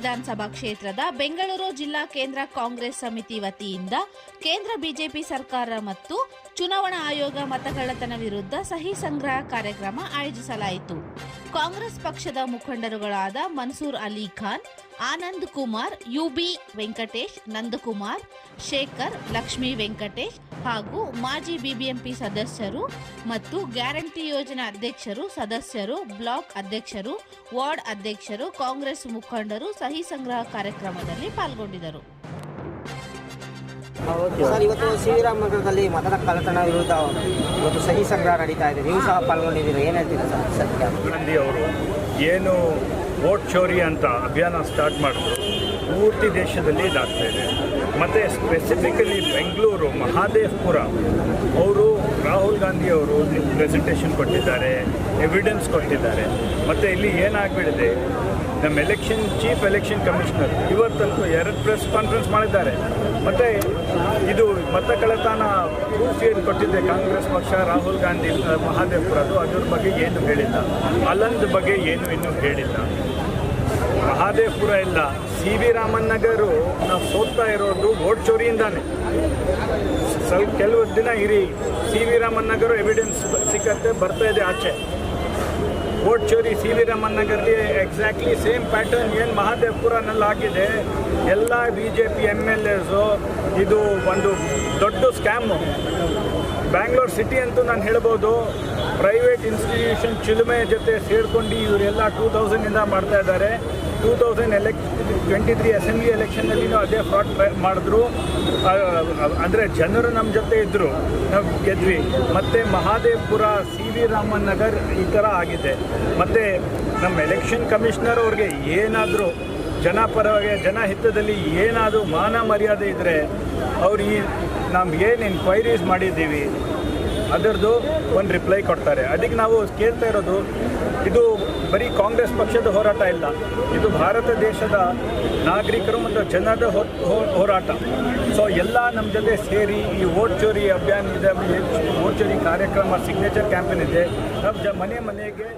ವಿಧಾನಸಭಾ ಕ್ಷೇತ್ರದ ಬೆಂಗಳೂರು ಜಿಲ್ಲಾ ಕೇಂದ್ರ ಕಾಂಗ್ರೆಸ್ ಸಮಿತಿ ವತಿಯಿಂದ ಕೇಂದ್ರ ಬಿಜೆಪಿ ಸರ್ಕಾರ ಮತ್ತು ಚುನಾವಣಾ ಆಯೋಗ ಮತಗಳ್ಳತನ ವಿರುದ್ಧ ಸಹಿ ಸಂಗ್ರಹ ಕಾರ್ಯಕ್ರಮ ಆಯೋಜಿಸಲಾಯಿತು. ಕಾಂಗ್ರೆಸ್ ಪಕ್ಷದ ಮುಖಂಡರುಗಳಾದ ಮನ್ಸೂರ್ ಅಲಿ ಖಾನ್, ಆನಂದ್ ಕುಮಾರ್, ಯುಬಿ ವೆಂಕಟೇಶ್ ನಂದಕುಮಾರ್ ಶೇಖರ್, ಲಕ್ಷ್ಮೀ ವೆಂಕಟೇಶ್ ಹಾಗೂ ಮಾಜಿ ಬಿಬಿಎಂಪಿ ಸದಸ್ಯರು ಮತ್ತು ಗ್ಯಾರಂಟಿ ಯೋಜನಾ ಅಧ್ಯಕ್ಷರು, ಸದಸ್ಯರು, ಬ್ಲಾಕ್ ಅಧ್ಯಕ್ಷರು, ವಾರ್ಡ್ ಅಧ್ಯಕ್ಷರು, ಕಾಂಗ್ರೆಸ್ ಮುಖಂಡರು ಸಹಿ ಸಂಗ್ರಹ ಕಾರ್ಯಕ್ರಮದಲ್ಲಿ ಪಾಲ್ಗೊಂಡಿದ್ದರು. ಸರ್, ಇವತ್ತು ಶ್ರೀರಾಮ್ ನಗರದಲ್ಲಿ ಮತದ ಕಳ್ಳತನ ವಿರುದ್ಧ ಇವತ್ತು ಸಹಿ ಸಂಗ್ರಹ ನಡೀತಾ ಇದೆ. ನೀವು ಸಹ ಪಾಲ್ಗೊಂಡಿದ್ದೀರಿ? ಏನು ಹೇಳ್ತೀರಾ ಸರ್? ಸತ್ಯ ಅವರು ಏನು ವೋಟ್ ಚೋರಿ ಅಂತ ಅಭಿಯಾನ ಸ್ಟಾರ್ಟ್ ಮಾಡಿದ್ರು, ಪೂರ್ತಿ ದೇಶದಲ್ಲಿ ಇದಾಗ್ತಾ ಇದೆ. ಮತ್ತು ಸ್ಪೆಸಿಫಿಕಲಿ ಬೆಂಗಳೂರು, ಮಹಾದೇವ್ಪುರ ಅವರು, ರಾಹುಲ್ ಗಾಂಧಿ ಅವರು ಪ್ರೆಸೆಂಟೇಷನ್ ಕೊಟ್ಟಿದ್ದಾರೆ ಎವಿಡೆನ್ಸ್ ಕೊಟ್ಟಿದ್ದಾರೆ. ಮತ್ತು ಇಲ್ಲಿ ಏನಾಗ್ಬಿಟ್ಟಿದೆ? ನಮ್ಮ ಎಲೆಕ್ಷನ್ ಚೀಫ್ ಎಲೆಕ್ಷನ್ ಕಮಿಷನರ್ ಇವತ್ತಂತೂ ಎರಡು ಪ್ರೆಸ್ ಕಾನ್ಫರೆನ್ಸ್ ಮಾಡಿದ್ದಾರೆ. ಮತ್ತು ಇದು ಮತ ಕಳೆತನ ಪೂರ್ತಿಯನ್ನು ಏನು ಕೊಟ್ಟಿದೆ? ಕಾಂಗ್ರೆಸ್ ಪಕ್ಷ, ರಾಹುಲ್ ಗಾಂಧಿ ಮಹಾದೇವ್ಪುರದ್ದು ಮಹಾದೇವ್ಪುರದು ಅದ್ರ ಬಗ್ಗೆ ಏನು ಹೇಳಿಲ್ಲ. ಅಲ್ಲಂದ ಬಗ್ಗೆ ಏನು ಇನ್ನೂ ಹೇಳಿಲ್ಲ. ಮಹಾದೇವ್ಪುರ ಇಲ್ಲ ಸಿ ವಿ ರಾಮನ್ ನಗರು ನಾವು ಸೋತ್ತಾ ಇರೋದು ವೋಟ್ ಚೋರಿಯಿಂದಾನೆ. ಸ್ವಲ್ಪ ಕೆಲವು ದಿನ ಇರಿ C V Raman Nagar evidence ಸಿಕ್ಕತ್ತೆ ಬರ್ತಾ ಇದೆ ಆಚೆ. ವೋಟ್ ಚೋರಿ C V exactly same pattern ಏನು ಮಹಾದೇವ್ಪುರನಲ್ಲಿ ಆಗಿದೆ. ಎಲ್ಲ B J P M L ಎಸು ಇದು ಒಂದು ದೊಡ್ಡ ಸ್ಕ್ಯಾಮು ಬ್ಯಾಂಗ್ಳೂರ್ ಸಿಟಿ ಅಂತೂ ನಾನು ಹೇಳ್ಬೋದು. ಪ್ರೈವೇಟ್ ಇನ್ಸ್ಟಿಟ್ಯೂಷನ್ ಚಿಲುಮೆ ಜೊತೆ ಸೇರಿಕೊಂಡು ಇವರೆಲ್ಲ ಟೂ ತೌಸಂಡಿಂದ ಮಾಡ್ತಾ ಇದ್ದಾರೆ. ಟೂ ತೌಸಂಡ್ ಎಲೆಕ್ ಟ್ವೆಂಟಿ ತ್ರೀ ಅಸೆಂಬ್ಲಿ ಎಲೆಕ್ಷನ್ನಲ್ಲಿನೂ ಅದೇ ಫ್ರಾಡ್ ಮಾಡಿದ್ರು. ಅಂದರೆ ಜನರು ನಮ್ಮ ಜೊತೆ ಇದ್ದರು ನಾವು ಗೆದ್ವಿ. ಮತ್ತು ಮಹಾದೇವ್ಪುರ ಸಿ ವಿ ರಾಮನ್ ನಗರ್ ಈ ಥರ ಆಗಿದೆ. ಮತ್ತು ನಮ್ಮ ಎಲೆಕ್ಷನ್ ಕಮಿಷನರ್ ಅವ್ರಿಗೆ ಏನಾದರೂ ಜನ ಜನಪರವಾಗಿ ಜನಹಿತದಲ್ಲಿ ಏನಾದರೂ ಮಾನ ಮರ್ಯಾದೆ ಇದ್ದರೆ ಅವ್ರು ಈ ನಾವು ಏನು ಎನ್ಕ್ವೈರೀಸ್ ಮಾಡಿದ್ದೀವಿ, ಅದರದ್ದು ಒಂದು ರಿಪ್ಲೈ ಕೊಡ್ತಾರೆ. ಅದಕ್ಕೆ ನಾವು ಕೇಳ್ತಾ ಇರೋದು, ಇದು ಬರೀ ಕಾಂಗ್ರೆಸ್ ಪಕ್ಷದ ಹೋರಾಟ ಇಲ್ಲ, ಇದು ಭಾರತ ದೇಶದ ನಾಗರಿಕರು ಮತ್ತು ಜನದ ಹೋರಾಟ. ಸೊ ಎಲ್ಲ ನಮ್ಮ ಜೊತೆ ಸೇರಿ ಈ ವೋಟ್ ಚೋರಿ ಅಭಿಯಾನ ಇದೆ ವೋಟ್ ಚೋರಿ ಕಾರ್ಯಕ್ರಮ ಸಿಗ್ನೇಚರ್ ಕ್ಯಾಂಪೇನ್ ಇದೆ. ನಮ್ಮ ಮನೆ ಮನೆಗೆ